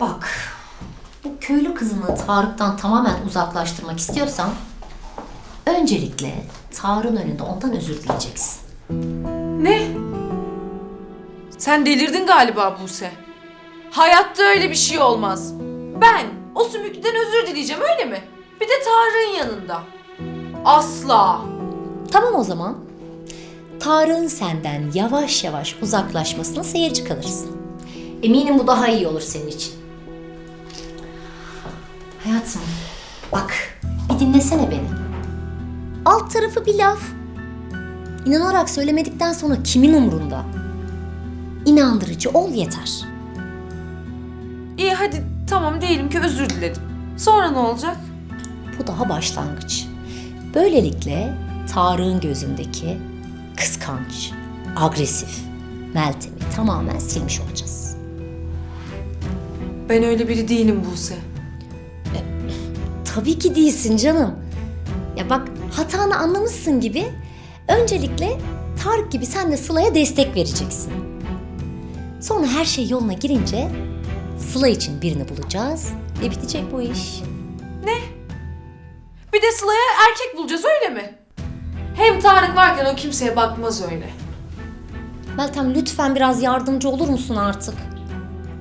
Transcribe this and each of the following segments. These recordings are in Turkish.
Bak, bu köylü kızını Tarık'tan tamamen uzaklaştırmak istiyorsan öncelikle Tarık'ın önünde ondan özür dileyeceksin. Ne? Sen delirdin galiba Buse. Hayatta öyle bir şey olmaz. Ben o sümüklüden özür dileyeceğim öyle mi? Bir de Tarık'ın yanında. Asla. Tamam o zaman. Tarık'ın senden yavaş yavaş uzaklaşmasına seyirci kalırsın. Eminim bu daha iyi olur senin için. Hayatım, bak bir dinlesene beni. Alt tarafı bir laf. İnanarak söylemedikten sonra kimin umrunda? İnandırıcı ol yeter. İyi hadi tamam diyelim ki özür diledim. Sonra ne olacak? Bu daha başlangıç. Böylelikle Tarık'ın gözündeki kıskanç, agresif Meltem'i tamamen silmiş olacağız. Ben öyle biri değilim Buse. Tabii ki değilsin canım. Ya bak hatanı anlamışsın gibi öncelikle Tarık gibi sen de Sıla'ya destek vereceksin. Sonra her şey yoluna girince Sıla için birini bulacağız ve bitecek bu iş. Bir de Sıla'ya erkek bulacağız öyle mi? Hem Tarık varken o kimseye bakmaz öyle. Meltem lütfen biraz yardımcı olur musun artık?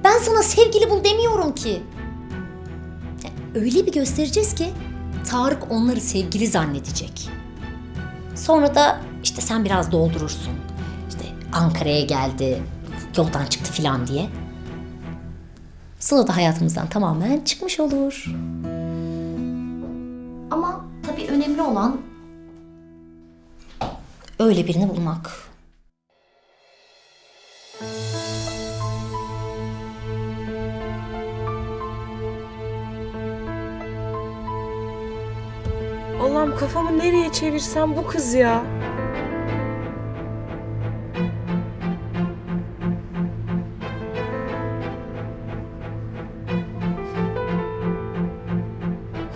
Ben sana sevgili bul demiyorum ki. Öyle bir göstereceğiz ki Tarık onları sevgili zannedecek. Sonra da işte sen biraz doldurursun. İşte Ankara'ya geldi, yoldan çıktı filan diye. Sıla da hayatımızdan tamamen çıkmış olur. Ama tabii önemli olan öyle birini bulmak. Kafamı nereye çevirsem bu kız ya.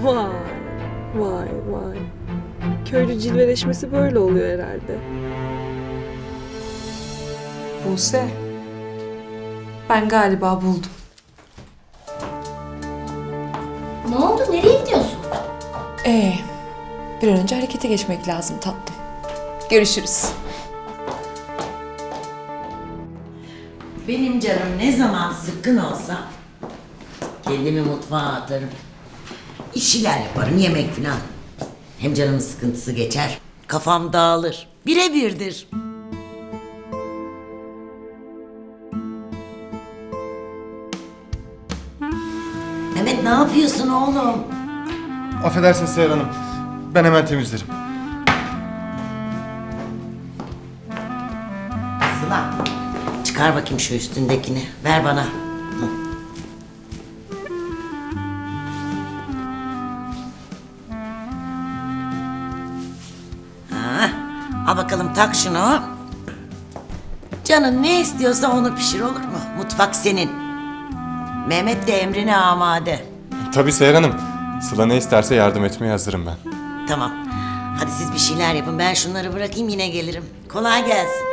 Vay, vay, vay. Köylü cilveleşmesi böyle oluyor herhalde. Buse. Ben galiba buldum. Ne oldu? Nereye gidiyorsun? Ee, bir an önce harekete geçmek lazım tatlım. Görüşürüz. Benim canım ne zaman sıkkın olsa kendimi mutfağa atarım. İşler yaparım, yemek filan. Hem canımın sıkıntısı geçer, kafam dağılır. Birebirdir. Mehmet ne yapıyorsun oğlum? Affedersiniz Seher Hanım. Ben hemen temizlerim. Sıla, çıkar bakayım şu üstündekini. Ver bana. Hı. Ha, al bakalım tak şunu. Canın ne istiyorsa onu pişir olur mu? Mutfak senin. Mehmet de emrine amade. Tabii Seher Hanım. Sıla ne isterse yardım etmeye hazırım ben. Tamam. Hadi siz bir şeyler yapın. Ben şunları bırakayım yine gelirim. Kolay gelsin.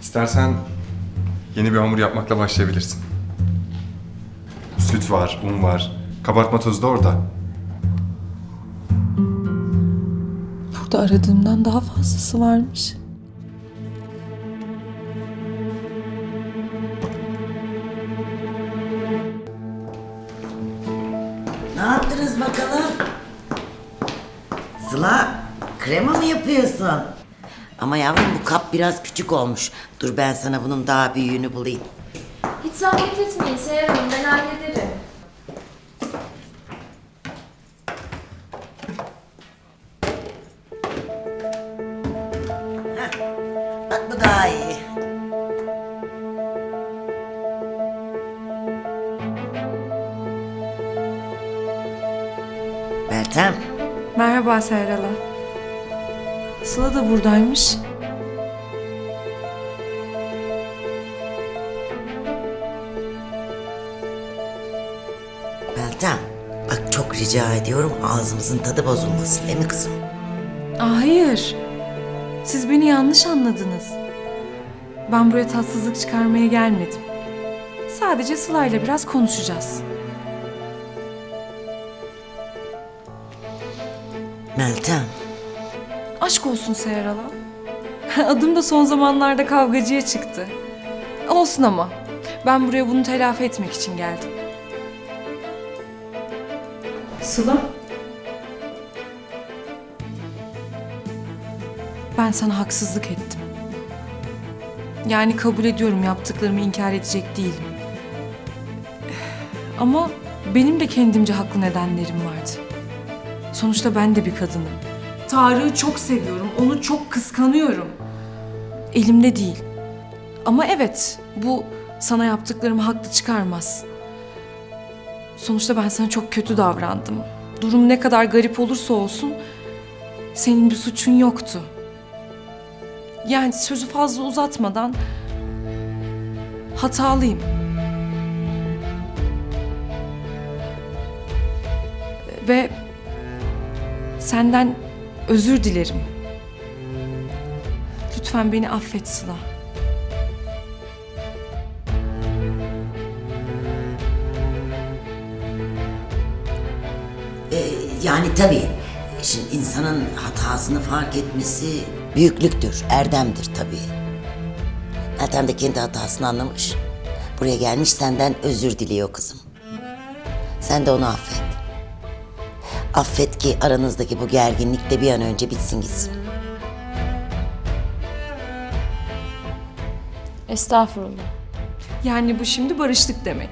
İstersen yeni bir hamur yapmakla başlayabilirsin. Süt var, un var. Kabartma tozu da orada. Aradığımdan daha fazlası varmış. Ne yaptınız bakalım? Sıla, krema mı yapıyorsun? Ama yavrum bu kap biraz küçük olmuş. Dur ben sana bunun daha büyüğünü bulayım. Hiç zahmet etmeyin Seher Hanım ben hallederim. Meltem, Merhaba Serrala. Sıla da buradaymış. rica ediyorum ağzımızın tadı bozulmasın değil mi kızım? Aa, hayır. Siz beni yanlış anladınız. Ben buraya tatsızlık çıkarmaya gelmedim. Sadece Sıla'yla biraz konuşacağız. Meltem. Aşk olsun Seher Hala. Adım da son zamanlarda kavgacıya çıktı. Olsun ama. Ben buraya bunu telafi etmek için geldim. Sıla. Ben sana haksızlık ettim. Yani kabul ediyorum yaptıklarımı inkar edecek değilim. Ama benim de kendimce haklı nedenlerim vardı. Sonuçta ben de bir kadınım. Tarık'ı çok seviyorum, onu çok kıskanıyorum. Elimde değil. Ama evet, bu sana yaptıklarımı haklı çıkarmaz. Sonuçta ben sana çok kötü davrandım. Durum ne kadar garip olursa olsun senin bir suçun yoktu. Yani sözü fazla uzatmadan hatalıyım. Ve senden özür dilerim. Lütfen beni affet Sıla. Ee, yani tabii şimdi insanın hatasını fark etmesi büyüklüktür, erdemdir tabii. Meltem de kendi hatasını anlamış. Buraya gelmiş senden özür diliyor kızım. Sen de onu affet. Affet ki aranızdaki bu gerginlik de bir an önce bitsin gitsin. Estağfurullah. Yani bu şimdi barıştık demek.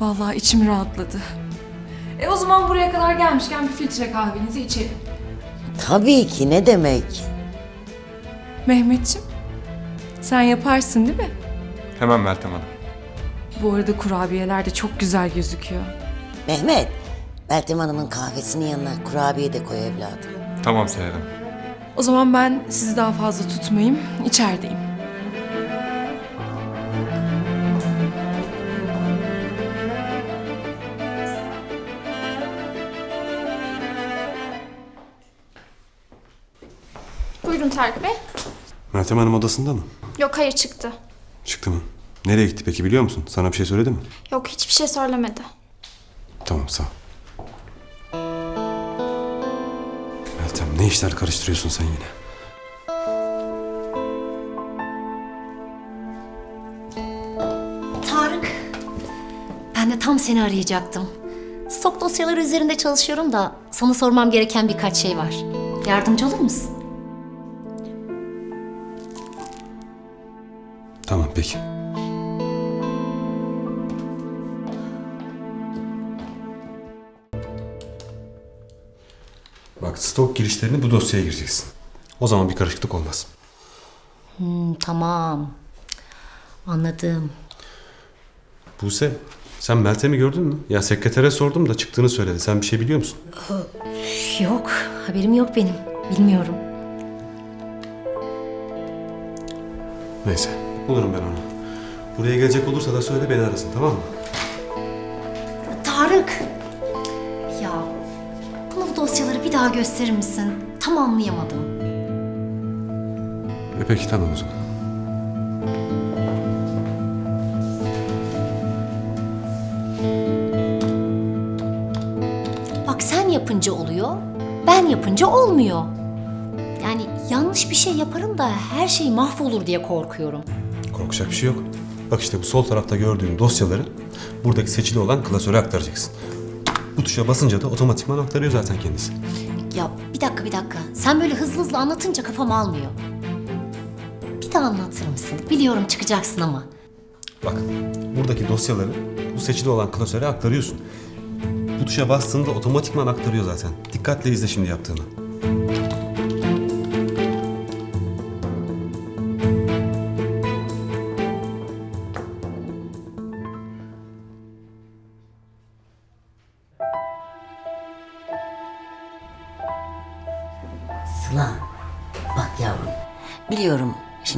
Vallahi içim rahatladı. E o zaman buraya kadar gelmişken bir filtre kahvenizi içelim. Tabii ki ne demek? Mehmetçim, sen yaparsın değil mi? Hemen Meltem Hanım. Bu arada kurabiyeler de çok güzel gözüküyor. Mehmet, Meltem Hanım'ın kahvesinin yanına kurabiye de koy evladım. Tamam Seher Hanım. O zaman ben sizi daha fazla tutmayayım, içerideyim. Buyurun Tarık Bey. Meltem Hanım odasında mı? Yok hayır çıktı. Çıktı mı? Nereye gitti peki biliyor musun? Sana bir şey söyledi mi? Yok hiçbir şey söylemedi. Tamam sağ ol. Meltem ne işler karıştırıyorsun sen yine? Tarık. Ben de tam seni arayacaktım. Stok dosyaları üzerinde çalışıyorum da sana sormam gereken birkaç şey var. Yardımcı olur musun? Tamam peki. Stok girişlerini bu dosyaya gireceksin. O zaman bir karışıklık olmaz. Hmm, tamam. Anladım. Buse sen Meltem'i gördün mü? Ya sekretere sordum da çıktığını söyledi. Sen bir şey biliyor musun? Yok, haberim yok benim. Bilmiyorum. Neyse bulurum ben onu. Buraya gelecek olursa da söyle beni arasın tamam mı? Tarık! Dosyaları bir daha gösterir misin? Tam anlayamadım. E peki tamam o zaman. Bak sen yapınca oluyor, ben yapınca olmuyor. Yani yanlış bir şey yaparım da her şey mahvolur diye korkuyorum. Korkacak bir şey yok. Bak işte bu sol tarafta gördüğün dosyaları buradaki seçili olan klasöre aktaracaksın. Bu tuşa basınca da otomatikman aktarıyor zaten kendisi. Ya bir dakika bir dakika. Sen böyle hızlı hızlı anlatınca kafam almıyor. Bir daha anlatır mısın? Biliyorum çıkacaksın ama. Bak buradaki dosyaları bu seçili olan klasöre aktarıyorsun. Bu tuşa bastığında otomatikman aktarıyor zaten. Dikkatle izle şimdi yaptığını.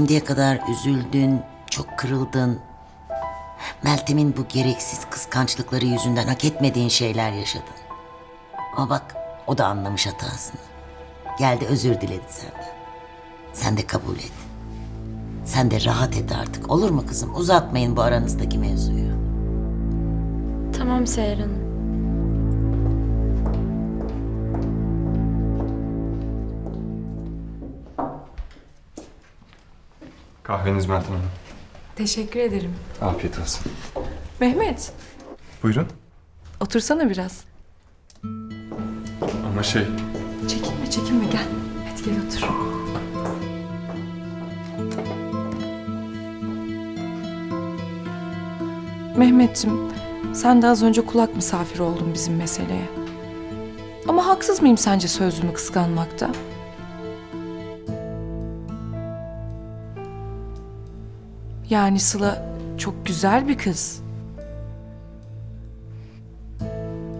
Şimdiye kadar üzüldün, çok kırıldın. Meltem'in bu gereksiz kıskançlıkları yüzünden hak etmediğin şeyler yaşadın. Ama bak o da anlamış hatasını. Geldi özür diledi senden. Sen de kabul et. Sen de rahat et artık olur mu kızım? Uzatmayın bu aranızdaki mevzuyu. Tamam Seher Hanım. Kahveniz Meltem Hanım. Teşekkür ederim. Afiyet olsun. Mehmet, Buyurun. otursana biraz. Ama şey, Çekinme çekinme gel. Hadi gel otur. Mehmetciğim, sen de az önce kulak misafiri oldun bizim meseleye. Ama haksız mıyım sence sözümü kıskanmakta? Yani Sıla çok güzel bir kız.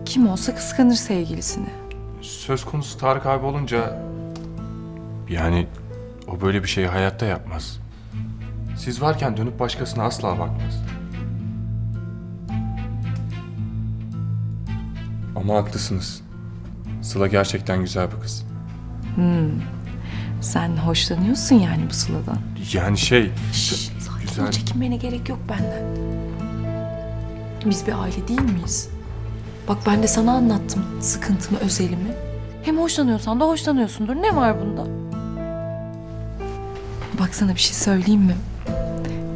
Kim olsa kıskanır sevgilisini. söz konusu Tarık abi olunca... Yani o böyle bir şeyi hayatta yapmaz. Siz varken dönüp başkasına asla bakmaz. Ama haklısınız. Sıla gerçekten güzel bir kız. Sen hoşlanıyorsun yani bu Sıla'dan. Yani şey... Sakin Güzel. çekinmene gerek yok benden. Biz bir aile değil miyiz? Bak ben de sana anlattım sıkıntımı, özelimi. Hem hoşlanıyorsan da hoşlanıyorsundur. Ne var bunda? Bak sana bir şey söyleyeyim mi?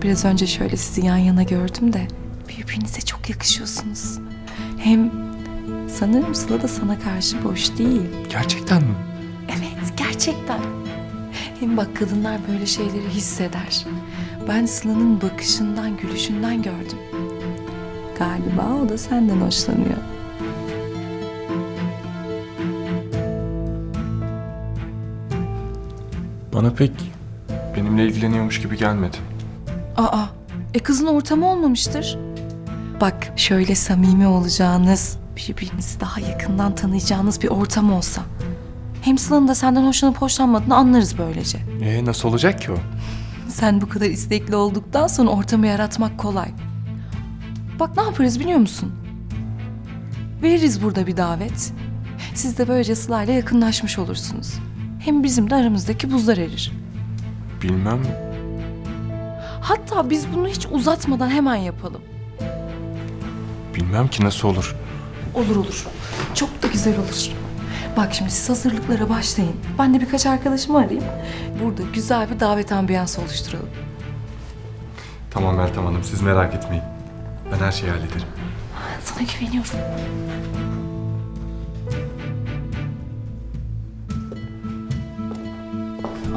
Biraz önce şöyle sizi yan yana gördüm de birbirinize çok yakışıyorsunuz. Hem sanırım Sıla da sana karşı boş değil. Gerçekten mi? Evet, gerçekten. Hem bak kadınlar böyle şeyleri hisseder. Ben Sıla'nın bakışından, gülüşünden gördüm. Galiba o da senden hoşlanıyor. Bana pek benimle ilgileniyormuş gibi gelmedi. Aa, e kızın ortamı olmamıştır. Bak şöyle samimi olacağınız, birbirinizi daha yakından tanıyacağınız bir ortam olsa. Hem Sıla'nın da senden hoşlanıp hoşlanmadığını anlarız böylece. Ee nasıl olacak ki o? Sen bu kadar istekli olduktan sonra ortamı yaratmak kolay. Bak ne yaparız biliyor musun? Veririz burada bir davet. Siz de böylece Sıla'yla yakınlaşmış olursunuz. Hem bizim de aramızdaki buzlar erir. Bilmem. Hatta biz bunu hiç uzatmadan hemen yapalım. Bilmem ki nasıl olur. Olur olur. Çok da güzel olur. Bak şimdi siz hazırlıklara başlayın. Ben de birkaç arkadaşımı arayayım. Burada güzel bir davet ambiyansı oluşturalım. Tamam Meltem Hanım siz merak etmeyin. Ben her şeyi hallederim. Sana güveniyorum.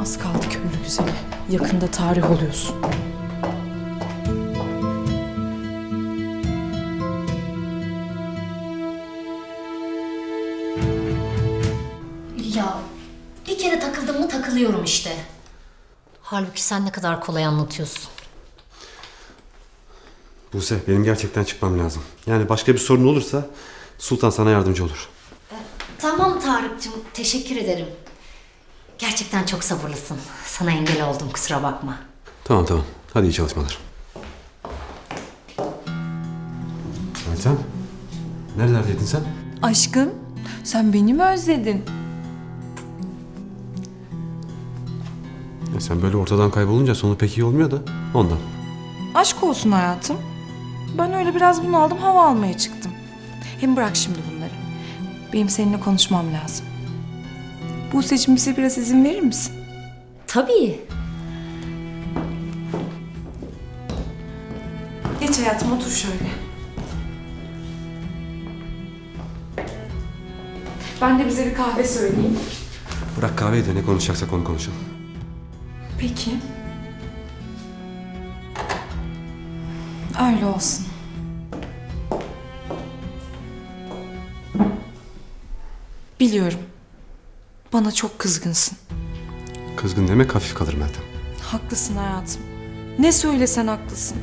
Az kaldı köylü güzeli. Yakında tarih oluyorsun. Takılıyorum işte. Halbuki sen ne kadar kolay anlatıyorsun. Buse benim gerçekten çıkmam lazım. Yani başka bir sorun olursa Sultan sana yardımcı olur. Tamam Tarık'cığım teşekkür ederim. Gerçekten çok sabırlısın. Sana engel oldum kusura bakma. Tamam tamam. Hadi iyi çalışmalar. Meltem. Nerelerdeydin sen? Aşkım, sen beni mi özledin? Ya sen böyle ortadan kaybolunca sonu pek iyi olmuyor da ondan. Aşk olsun hayatım. Ben öyle biraz bunu aldım hava almaya çıktım. Hem bırak şimdi bunları. Benim seninle konuşmam lazım. Bu seçim bize biraz izin verir misin? Tabii. Geç hayatım otur şöyle. Ben de bize bir kahve söyleyeyim. Bırak kahveyi de ne konuşacaksak onu konuşalım. Peki. Öyle olsun. Biliyorum. Bana çok kızgınsın. Kızgın demek hafif kalır Meltem. Haklısın hayatım. Ne söylesen haklısın.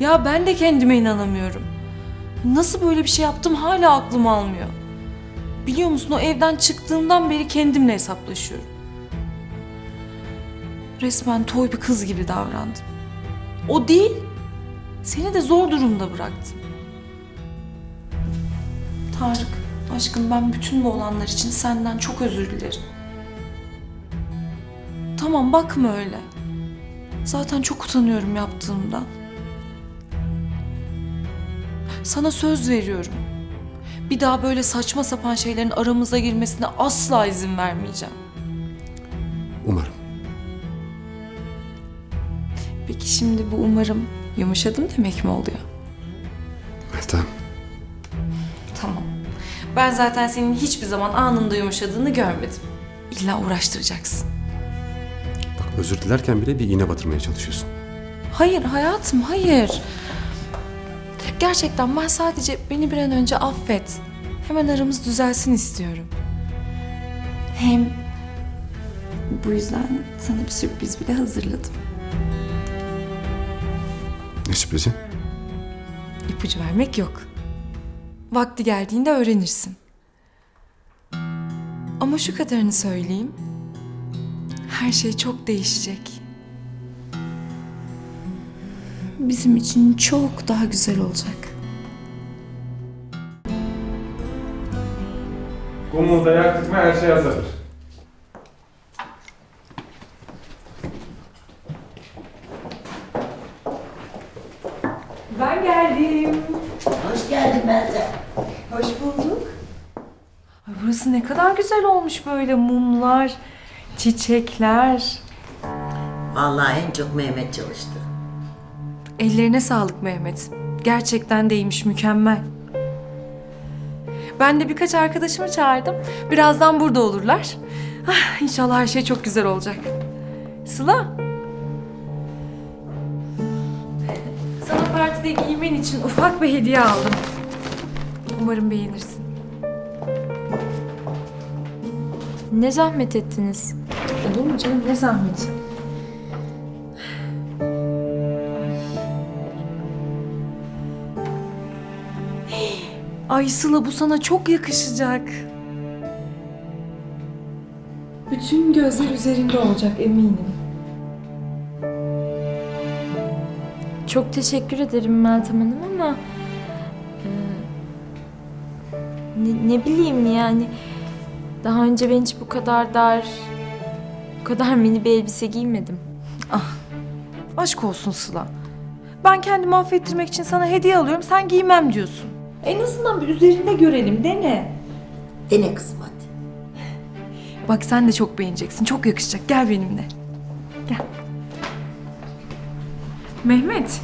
Ya ben de kendime inanamıyorum. Nasıl böyle bir şey yaptım hala aklım almıyor. Biliyor musun o evden çıktığımdan beri kendimle hesaplaşıyorum. Resmen toy bir kız gibi davrandım. O değil. Seni de zor durumda bıraktım. Tarık, aşkım ben bütün bu olanlar için senden çok özür dilerim. Tamam bakma öyle. Zaten çok utanıyorum yaptığımdan. Sana söz veriyorum. Bir daha böyle saçma sapan şeylerin aramıza girmesine asla izin vermeyeceğim. Şimdi bu umarım yumuşadım demek mi oluyor? Meltem. Tamam. Ben zaten senin hiçbir zaman anında yumuşadığını görmedim. İlla uğraştıracaksın. Bak özür dilerken bile bir iğne batırmaya çalışıyorsun. Hayır hayatım hayır. Gerçekten ben sadece beni bir an önce affet. Hemen aramız düzelsin istiyorum. Hem bu yüzden sana bir sürpriz bile hazırladım. Sürprizi? İpucu vermek yok. Vakti geldiğinde öğrenirsin. Ama şu kadarını söyleyeyim. Her şey çok değişecek. Bizim için çok daha güzel olacak. Umuda yaktık mı her şey hazırdır. Ben geldim. Hoş geldin Meltem. Hoş bulduk. Ay burası ne kadar güzel olmuş böyle mumlar, çiçekler. Vallahi en çok Mehmet çalıştı. Ellerine sağlık Mehmet. Gerçekten deymiş mükemmel. Ben de birkaç arkadaşımı çağırdım. Birazdan burada olurlar. Ah, inşallah her şey çok güzel olacak. Sıla. Sana partide giymen için ufak bir hediye aldım. Umarım beğenirsin. Ne zahmet ettiniz. Olur mu canım ne zahmet. Ay Sıla bu sana çok yakışacak. Bütün gözler üzerinde olacak eminim. Çok teşekkür ederim Meltem Hanım ama... e, ne, ne bileyim yani... Daha önce ben hiç bu kadar dar... Bu kadar mini bir elbise giymedim. Aşk olsun Sıla. Ben kendimi affettirmek için sana hediye alıyorum sen giymem diyorsun. En azından bir üzerinde görelim dene. Dene kızım hadi. Bak sen de çok beğeneceksin. Çok yakışacak. Gel benimle. Gel. Mehmet,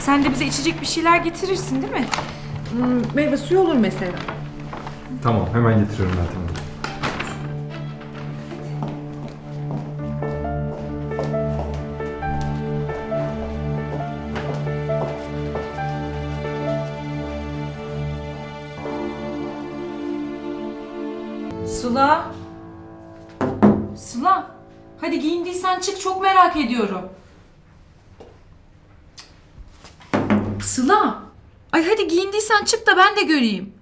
sen de bize içecek bir şeyler getirirsin değil mi? Hmm, meyve suyu olur mesela. Tamam hemen getiriyorum ben tamam. Ediyorum. Sıla. Ay hadi giyindiysen çık da ben de göreyim.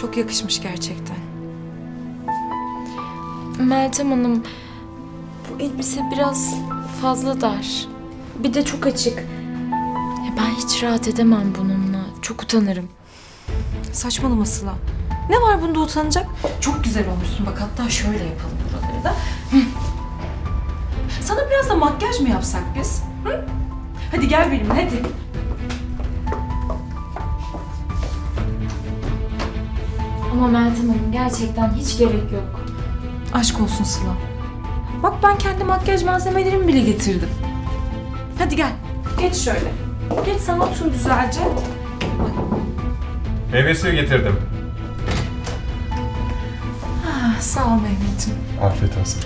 Çok yakışmış gerçekten. Meltem Hanım... Bu elbise biraz fazla dar. Bir de çok açık. Ya ben hiç rahat edemem bununla. Çok utanırım. Saçmalama Sıla. Ne var bunda utanacak? Çok güzel olmuşsun. Bak hatta şöyle yapalım buraları da. Hı. Sana biraz da makyaj mı yapsak biz? Hı? Hadi gel benimle hadi. Ama Meltem Hanım gerçekten hiç gerek yok. Aşk olsun Sıla. Bak ben kendi makyaj malzemelerimi bile getirdim. Hadi gel. Geç şöyle. Geç sen otur güzelce. Meyve suyu getirdim. Ah, sağ ol Mehmet'im. Afiyet olsun.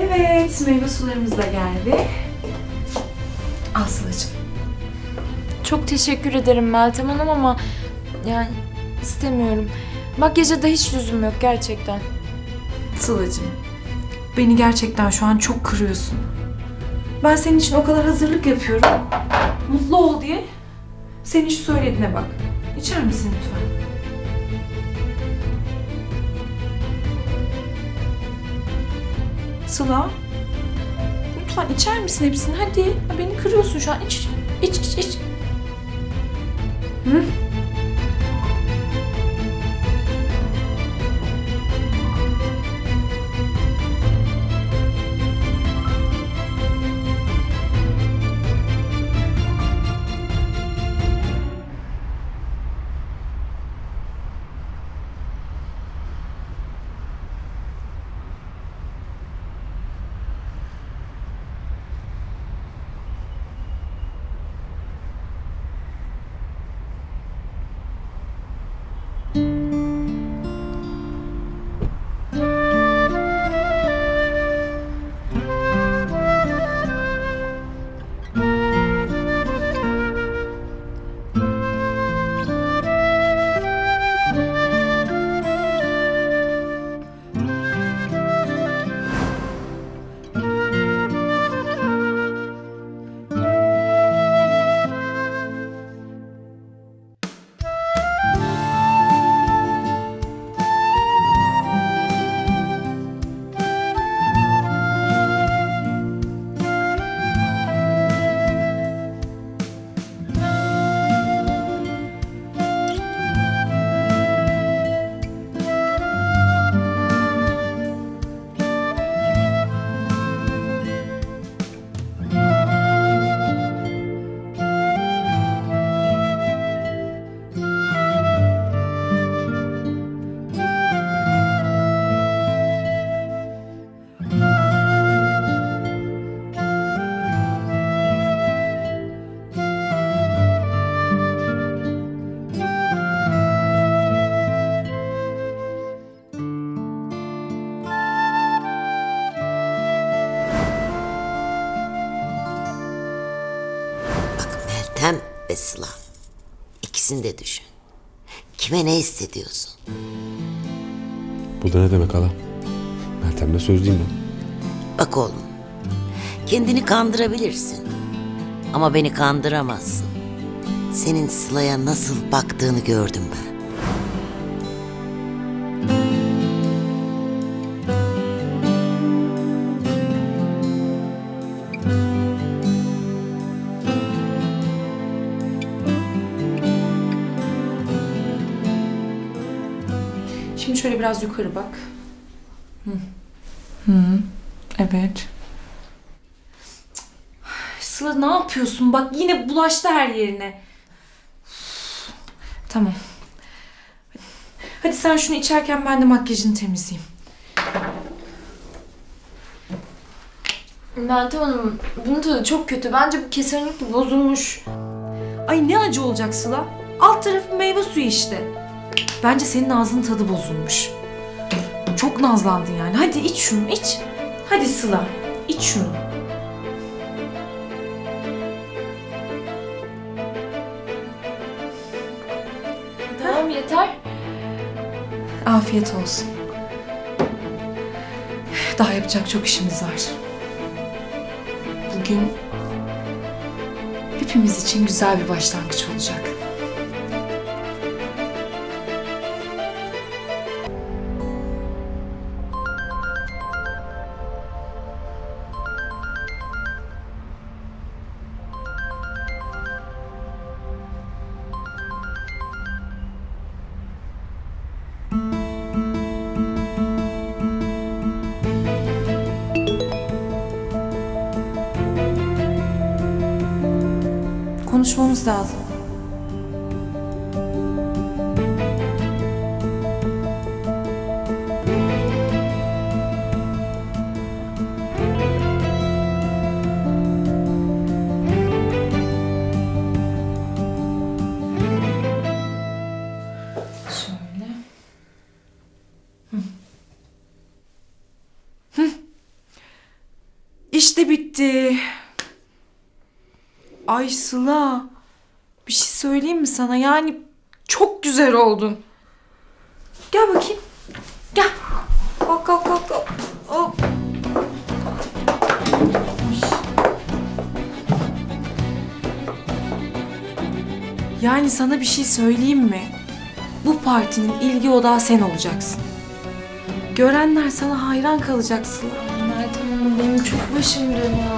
Evet, meyve sularımız da geldi. Al Sıla'cığım. Çok teşekkür ederim Meltem Hanım ama yani istemiyorum. Makyaja da hiç lüzum yok gerçekten. Sıla'cığım. Beni gerçekten şu an çok kırıyorsun. Ben senin için o kadar hazırlık yapıyorum. Mutlu ol diye. Senin şu söylediğine bak. İçer misin lütfen? Sıla. Lütfen içer misin hepsini? Hadi. Beni kırıyorsun şu an. İç, iç, iç, iç. Hı? Sıla. İkisini de düşün. Kime ne hissediyorsun? Bu da ne demek hala? Meltem'le sözlüyüm ben. Bak oğlum. Kendini kandırabilirsin. Ama beni kandıramazsın. Senin Sıla'ya nasıl baktığını gördüm ben. Şöyle biraz yukarı bak. Hı. Hı. Evet. Sıla ne yapıyorsun? Bak yine bulaştı her yerine. Tamam. Hadi sen şunu içerken ben de makyajını temizleyeyim. Meltem Hanım bunun tadı çok kötü. Bence bu kesinlikle bozulmuş. Ay ne acı olacak Sıla? Alt tarafı meyve suyu işte. Bence senin ağzının tadı bozulmuş. Çok nazlandın yani. Hadi iç şunu iç. Hadi Sıla iç şunu. Tamam yeter. Afiyet olsun. Daha yapacak çok işimiz var. Bugün hepimiz için güzel bir başlangıç olacak. Konuşmamız lazım. Ay Sıla. Bir şey söyleyeyim mi sana? Yani çok güzel oldun. Gel bakayım. Gel. Kalk kalk kalk. kalk. Hop. Yani sana bir şey söyleyeyim mi? Bu partinin ilgi odağı sen olacaksın. Görenler sana hayran kalacak Sıla. Meltem benim çok başım dönüyor.